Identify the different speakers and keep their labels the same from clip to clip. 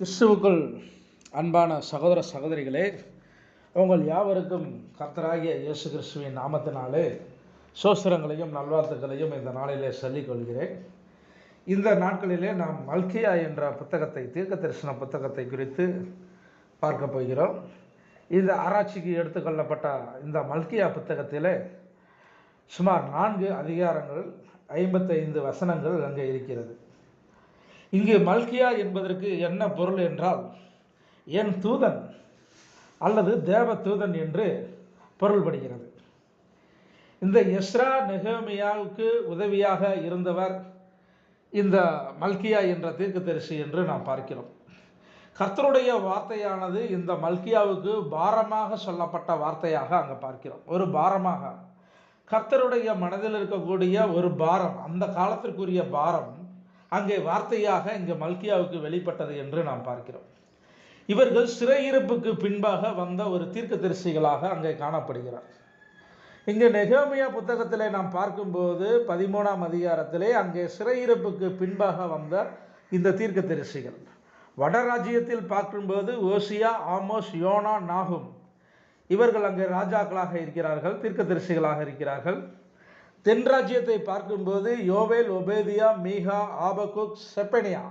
Speaker 1: கிறிஸ்துவுக்குள் அன்பான சகோதர சகோதரிகளே உங்கள் யாவருக்கும் கர்த்தராகிய இயேசு கிறிஸ்துவின் நாமத்தினாலே சோஸ்திரங்களையும் நல்வாழ்த்துக்களையும் இந்த நாளிலே சொல்லிக்கொள்கிறேன் இந்த நாட்களிலே நாம் மல்கியா என்ற புத்தகத்தை தீர்க்க தரிசன புத்தகத்தை குறித்து பார்க்க போகிறோம். இந்த ஆராய்ச்சிக்கு எடுத்துக்கொள்ளப்பட்ட இந்த மல்கியா புத்தகத்திலே சுமார் நான்கு அதிகாரங்கள் ஐம்பத்தைந்து வசனங்கள் அங்கே இருக்கிறது. இங்கு மல்கியா என்பதற்கு என்ன பொருள் என்றால் என் தூதன் அல்லது தேவ தூதன் என்று பொருள்படுகிறது. இந்த எஸ்ரா நெகமியாவுக்கு உதவியாக இருந்தவர் இந்த மல்கியா என்ற தீர்க்கதரிசி என்று நாம் பார்க்கிறோம். கர்த்தருடைய வார்த்தையானது இந்த மல்கியாவுக்கு பாரமாக சொல்லப்பட்ட வார்த்தையாக அங்கே பார்க்கிறோம். ஒரு பாரமாக. கர்த்தருடைய மனதில் இருக்கக்கூடிய ஒரு பாரம் அந்த காலத்திற்குரிய பாரம் அங்கே வார்த்தையாக இங்கே மல்கியாவுக்கு வெளிப்பட்டது என்று நாம் பார்க்கிறோம். இவர்கள் சிறையிருப்புக்கு பின்பாக வந்த ஒரு தீர்க்க தரிசிகளாக அங்கே காணப்படுகிறார். இங்கே நெகோமியா புத்தகத்திலே நாம் பார்க்கும்போது பதிமூணாம் அதிகாரத்திலே அங்கே சிறையிருப்புக்கு பின்பாக வந்த இந்த தீர்க்கதரிசிகள். வடராஜ்யத்தில் பார்க்கும்போது ஓசியா ஆமோஸ் யோனா நாகும் இவர்கள் அங்கே ராஜாக்களாக இருக்கிறார்கள் தீர்க்க தரிசிகளாக இருக்கிறார்கள். தென்ராஜ்யத்தை பார்க்கும்போது யோவேல் ஒபேதியா மீகா ஆபகுக் செப்பனியா.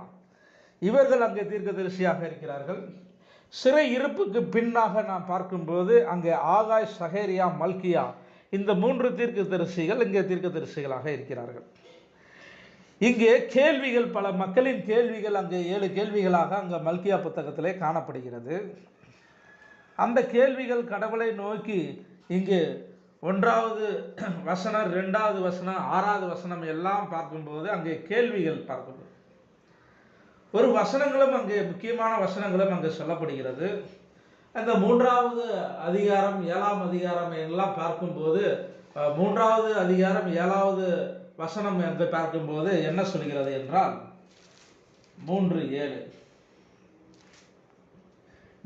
Speaker 1: இவர்கள் அங்கே தீர்க்கதரிசியாக இருக்கிறார்கள். சிறை இருப்புக்கு பின்னாக நாம் பார்க்கும்போது அங்கே ஆகாய் சஹேரியா மல்கியா இந்த மூன்று தீர்க்கதரிசிகள் இங்கே தீர்க்கதரிசிகளாக இருக்கிறார்கள். இங்கே கேள்விகள் பல மக்களின் கேள்விகள் அங்கே ஏழு கேள்விகளாக அங்கே மல்கியா புத்தகத்திலே காணப்படுகிறது. அந்த கேள்விகள் கடவுளை நோக்கி இங்கு ஒன்றாவது வசனம் ரெண்டாவது வசனம் ஆறாவது வசனம் எல்லாம் பார்க்கும்போது அங்கே கேள்விகள் பார்க்கும்போது ஒரு வசனங்களும் அங்கே முக்கியமான வசனங்களும் அங்கே சொல்லப்படுகிறது. அந்த மூன்றாவது அதிகாரம் ஏழாம் அதிகாரம் எல்லாம் பார்க்கும்போது மூன்றாவது அதிகாரம் ஏழாவது வசனம் என்று பார்க்கும்போது என்ன சொல்கிறது என்றால் மூன்று ஏழு.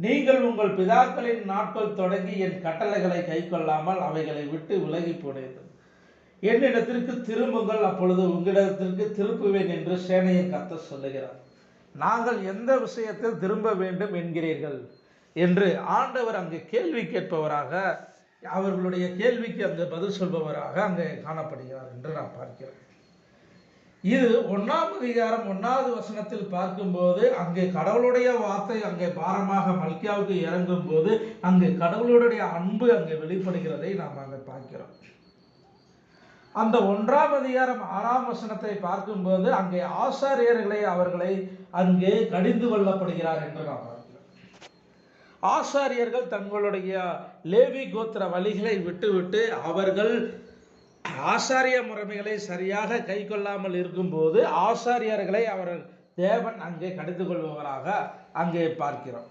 Speaker 1: நீங்கள் உங்கள் பிதாக்களின் நாட்கள் தொடங்கி என் கட்டளைகளை கைக்கொள்ளாமல் அவைகளை விட்டு விலகி போனீர்கள். என்னிடத்திற்கு திரும்புங்கள் அப்பொழுது உங்களிடத்திற்கு திருப்புவேன் என்று சேனையின் கத்த சொல்லுகிறார். நாங்கள் எந்த விஷயத்தில் திரும்ப வேண்டும் என்கிறீர்கள் என்று ஆண்டவர் அங்கு கேள்வி கேட்பவராக அவர்களுடைய கேள்விக்கு அங்கே பதில் சொல்பவராக அங்கே காணப்படுகிறார் என்று நான் பார்க்கிறேன் இது ஒன்றாம் அதிகாரம் ஒன்றாவது வசனத்தில் பார்க்கும்போது அங்கே கடவுளுடைய வார்த்தை அங்கே பாரமாக மல்கியாவுக்கு இறங்கும் போது அங்கே கடவுளுடைய அன்பு அங்கே வெளிப்படுகிறதை நாம் அங்கே பார்க்கிறோம். அந்த ஒன்றாம் அதிகாரம் ஆறாம் வசனத்தை பார்க்கும்போது அங்கே ஆசாரியர்களை அவர்களை அங்கே கடிந்து கொள்ளப்படுகிறார் என்று நாம் பார்க்கிறோம். ஆசாரியர்கள் தங்களுடைய லேவி கோத்திர வழிகளை விட்டுவிட்டு அவர்கள் ஆசாரிய முறைமைகளை சரியாக கை கொள்ளாமல் இருக்கும்போது ஆசாரியர்களை அவர் தேவன் அங்கே கடிந்து கொள்பவராக அங்கே பார்க்கிறோம்.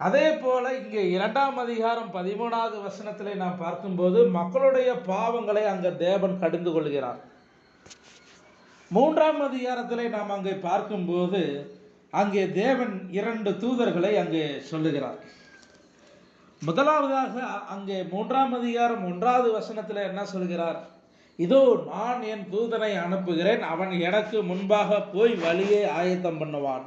Speaker 1: அதே போல இங்கே இரண்டாம் அதிகாரம் பதிமூணாவது வசனத்திலே நாம் பார்க்கும்போது மக்களுடைய பாவங்களை அங்கே தேவன் கடிந்து கொள்கிறார் மூன்றாம் அதிகாரத்திலே நாம் அங்கே பார்க்கும்போது அங்கே தேவன் இரண்டு தூதர்களை அங்கே சொல்லுகிறார். முதலாவதாக அங்கே மூன்றாம் அதிகாரம் ஒன்றாவது வசனத்தில் என்ன சொல்கிறார்? இதோ நான் என் தூதனை அனுப்புகிறேன். அவன் எனக்கு முன்பாக போய் வழியை ஆயத்தம் பண்ணுவான்.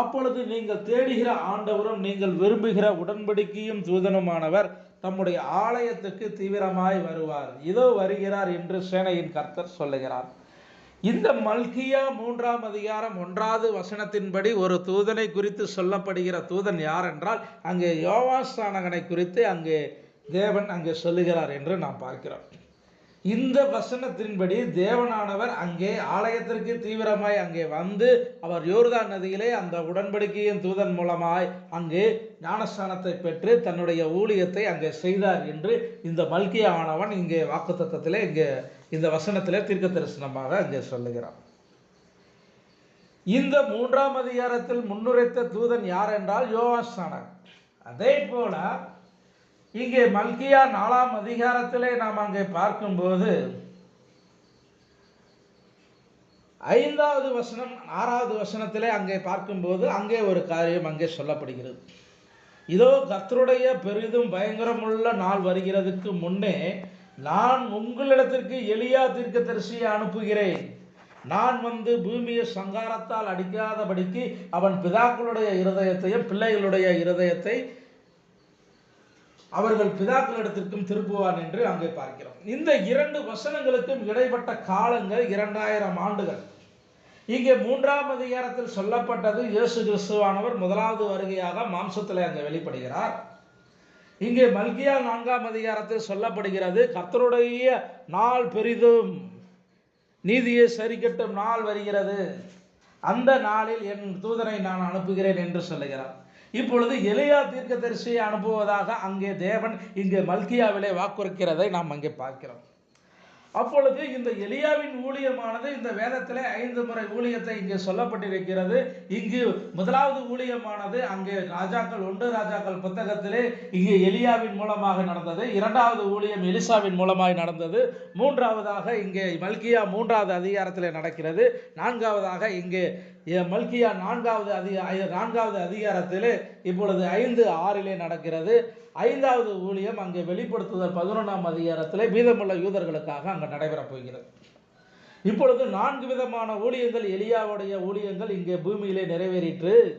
Speaker 1: அப்பொழுது நீங்கள் தேடுகிற ஆண்டவரும் நீங்கள் விரும்புகிற உடன்படிக்கையும் தூதனுமானவர் தம்முடைய ஆலயத்துக்கு தீவிரமாய் வருவார். இதோ வருகிறார் என்று சேனையின் கர்த்தர் சொல்லுகிறார். இந்த மல்கியா மூன்றாம் அதிகாரம் ஒன்றாவது வசனத்தின்படி ஒரு தூதனை குறித்து சொல்லப்படுகிற தூதன் யார் என்றால் அங்கே யோவாஸ்தானகனை குறித்து அங்கே தேவன் அங்கே சொல்லுகிறார் என்று நாம் பார்க்கிறோம். இந்த வசனத்தின்படி தேவனானவர் அங்கே ஆலயத்திற்கு தீவிரமாய் அங்கே வந்து அவர் யோர்தான் நதியிலே அந்த உடன்படிக்கையின் தூதன் மூலமாய் அங்கே ஞானஸ்தானத்தை பெற்று தன்னுடைய ஊழியத்தை அங்கே செய்தார் என்று இந்த மல்கியானவன் இங்கே இங்கே வாக்குத்தத்தத்திலே இங்கே இந்த வசனத்திலே தீர்க்க தரிசனமாக அங்கே சொல்லுகிறான். இந்த மூன்றாம் அதிகாரத்தில் முன்னுரைத்த தூதன் யார் என்றால் யோகாஸ்தானர் அதே போல இங்கே மல்கியா நாலாம் அதிகாரத்திலே நாம் அங்கே பார்க்கும்போது ஐந்தாவது வசனம் ஆறாவது வசனத்திலே அங்கே பார்க்கும்போது அங்கே ஒரு காரியம் அங்கே சொல்லப்படுகிறது. இதோ கத்தருடைய பெரிதும் பயங்கரமுள்ள நாள் வருகிறதுக்கு முன்னே நான் உங்களிடத்திற்கு எளியா தீர்க்க தரிசியை அனுப்புகிறேன். நான் வந்து பூமியை சங்காரத்தால் அடிக்காதபடிக்கு அவன் பிதாக்களுடைய இருதயத்தையும் பிள்ளைகளுடைய இருதயத்தை அவர்கள் பிதாக்களிடத்திற்கும் திருப்புவான் என்று அங்கே பார்க்கிறோம். இந்த இரண்டு வசனங்களுக்கும் இடைப்பட்ட காலங்கள் இரண்டாயிரம் ஆண்டுகள். இங்கே மூன்றாம் அதிகாரத்தில் சொல்லப்பட்டது இயேசு கிறிஸ்துவானவர் முதலாவது வருகையாக மாம்சத்தில் அங்கே வெளிப்படுகிறார். இங்கே மல்கியா நான்காம் அதிகாரத்தில் சொல்லப்படுகிறது கர்த்தருடைய நாள் பெரிதும் நீதியை சரிக்கட்டும் நாள் வருகிறது. அந்த நாளில் என் தூதனை நான் அனுப்புகிறேன் என்று சொல்லுகிறார். இப்பொழுது எலியா தீர்க்கதரிசியை அனுப்புவதாக அங்கே தேவன் இங்கே மல்கியாவிலே வாக்குறுக்கிறதை நாம் அங்கே பார்க்கிறோம். அப்பொழுது இந்த எலியாவின் ஊழியமானது இந்த வேதத்தில் ஐந்து முறை ஊழியத்தை இங்கே சொல்லப்பட்டிருக்கிறது. இங்கு முதலாவது ஊழியமானது அங்கே ராஜாக்கள் ஒன்று ராஜாக்கள் புத்தகத்திலே இங்கே எலியாவின் மூலமாக நடந்தது. இரண்டாவது ஊழியம் எலிசாவின் மூலமாக நடந்தது. மூன்றாவதாக இங்கே மல்கியா மூன்றாவது அதிகாரத்தில் நடக்கிறது. நான்காவதாக இங்கே மல்கியா நான்காவது அதிக நான்காவது அதிகாரத்திலே இப்பொழுது ஐந்து ஆறிலே நடக்கிறது. ஐந்தாவது ஊழியம் அங்கே வெளிப்படுத்துதல் பதினொன்றாம் அதிகாரத்திலே மீதமுள்ள யூதர்களுக்காக அங்கே நடைபெறப் போகிறது. இப்பொழுது நான்கு விதமான ஊழியங்கள் எலியாவுடைய ஊழியங்கள் இங்கே பூமியிலே நிறைவேறிற்று.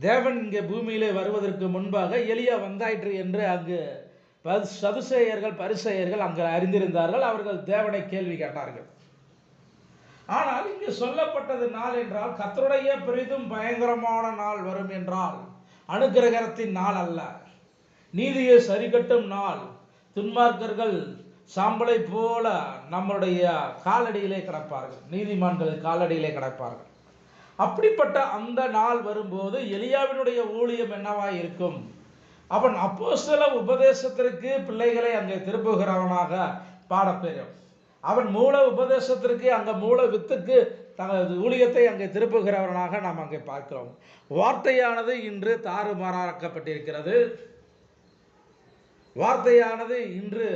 Speaker 1: தேவன் இங்கே பூமியிலே வருவதற்கு முன்பாக எலியா வந்தாயிற்று என்று அங்கு ப- சதுசேயர்கள் பரிசேயர்கள் அங்கு அறிந்திருந்தார்கள். அவர்கள் தேவனை கேள்வி கேட்டார்கள். ஆனால் இங்கு சொல்லப்பட்டது நாள் என்றால் கத்தருடைய பெரிதும் பயங்கரமான நாள் வரும் என்றால் அனுக்கிரகத்தின் நாள் அல்ல. நீதியை சரிகட்டும் நாள். துன்மார்க்கர்கள் சாம்பலை போல நம்மளுடைய காலடியிலே கிடப்பார்கள். நீதிமான்கள் காலடியிலே கிடப்பார்கள். அப்படிப்பட்ட அந்த நாள் வரும்போது எலியாவினுடைய ஊழியம் என்னவாய் இருக்கும்? அவன் அப்போஸ்தல உபதேசத்திற்கு பிள்ளைகளை அங்கே திருப்புகிறவனாக பாடப்பெறும். அவன் மூல உபதேசத்திற்கு அங்கே மூல வித்துக்கு தனது ஊழியத்தை அங்கே திருப்புகிறவனாக நாம் அங்கே பார்க்கிறோம். வார்த்தையானது இன்று தாறுமாறாக்கப்பட்டிருக்கிறது. வார்த்தையானது இன்று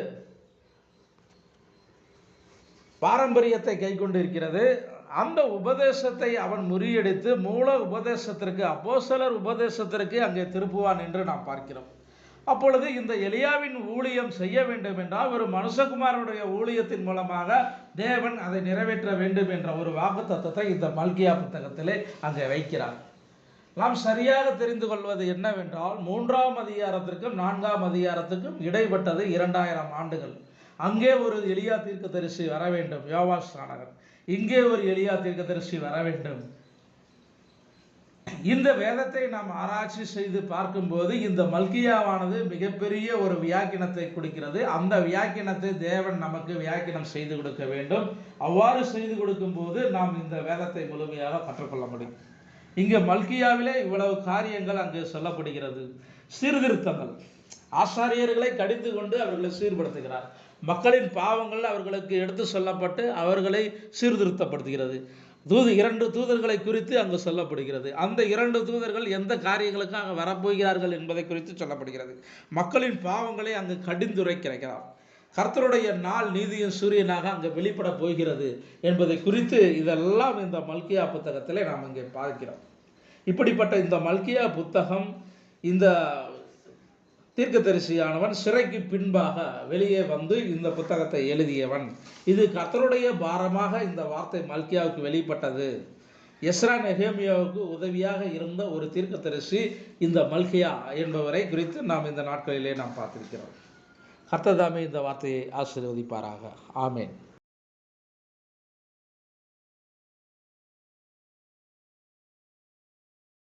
Speaker 1: பாரம்பரியத்தை கை கொண்டிருக்கிறது அந்த உபதேசத்தை அவன் முறியடித்து மூல உபதேசத்திற்கு அப்போஸ்தலர் உபதேசத்திற்கு அங்கே திருப்புவான் என்று நாம் பார்க்கிறோம். அப்பொழுது இந்த எலியாவின் ஊழியம் செய்ய வேண்டும் என்றால் ஒரு மனுஷகுமாரனுடைய ஊழியத்தின் மூலமாக தேவன் அதை நிறைவேற்ற வேண்டும் என்ற ஒரு வாக்கு தத்துவத்தை இந்த மல்கியா புத்தகத்திலே அங்கே வைக்கிறார். நாம் சரியாக தெரிந்து கொள்வது என்னவென்றால் மூன்றாம் அதிகாரத்திற்கும் நான்காம் அதிகாரத்துக்கும் இடைப்பட்டது இரண்டாயிரம் ஆண்டுகள். அங்கே ஒரு எளியா தீர்க்க தரிசி வர வேண்டும். யோவாஸ் ஸ்நானகன் இங்கே ஒரு எளியா தீர்க்க தரிசி வர வேண்டும். இந்த வேதத்தை நாம் ஆராய்ச்சி செய்து பார்க்கும்போது இந்த மல்கியாவானது மிகப்பெரிய ஒரு வியாக்கினத்தை கொடுக்கிறது. அந்த வியாக்கினத்தை தேவன் நமக்கு வியாக்கினம் செய்து கொடுக்க வேண்டும். அவ்வாறு செய்து கொடுக்கும்போது நாம் இந்த வேதத்தை முழுமையாக கற்றுக்கொள்ள முடியும். இங்கே மல்கியாவிலே இவ்வளவு காரியங்கள் அங்கு சொல்லப்படுகிறது. சீர்திருத்தங்கள். ஆசாரியர்களை கடிந்து கொண்டு அவர்களை சீர்படுத்துகிறார். மக்களின் பாவங்கள் அவர்களுக்கு எடுத்து சொல்லப்பட்டு அவர்களை சீர்திருத்தப்படுத்துகிறது. தூது இரண்டு தூதர்களை குறித்து அங்கு சொல்லப்படுகிறது. அந்த இரண்டு தூதர்கள் எந்த காரியங்களுக்காக அங்கு வரப்போகிறார்கள் என்பதை குறித்து சொல்லப்படுகிறது. மக்களின் பாவங்களை அங்கு கடிந்துரைக்கிறார் கர்த்தருடைய நாள் நீதியின் சூரியனாக அங்கு வெளிப்பட போகிறது என்பதை குறித்து இதெல்லாம் இந்த மல்கியா புத்தகத்திலே நாம் இங்கே பார்க்கிறோம். இப்படிப்பட்ட இந்த மல்கியா புத்தகம் இந்த தீர்க்கதரிசியானவன் சிறைக்கு பின்பாக வெளியே வந்து இந்த புத்தகத்தை எழுதியவன். இது கர்த்தருடைய பாரமாக இந்த வார்த்தை மல்கியாவுக்கு வெளிப்பட்டது. எஸ்ரா நெஹேமியாவுக்கு உதவியாக இருந்த ஒரு தீர்க்கதரிசி இந்த மல்கியா என்பவரை குறித்து நாம் இந்த நாட்களிலே நாம் பார்த்திருக்கிறோம். கர்த்ததாமே இந்த வார்த்தையை ஆசீர்வதிப்பாராக. ஆமேன்.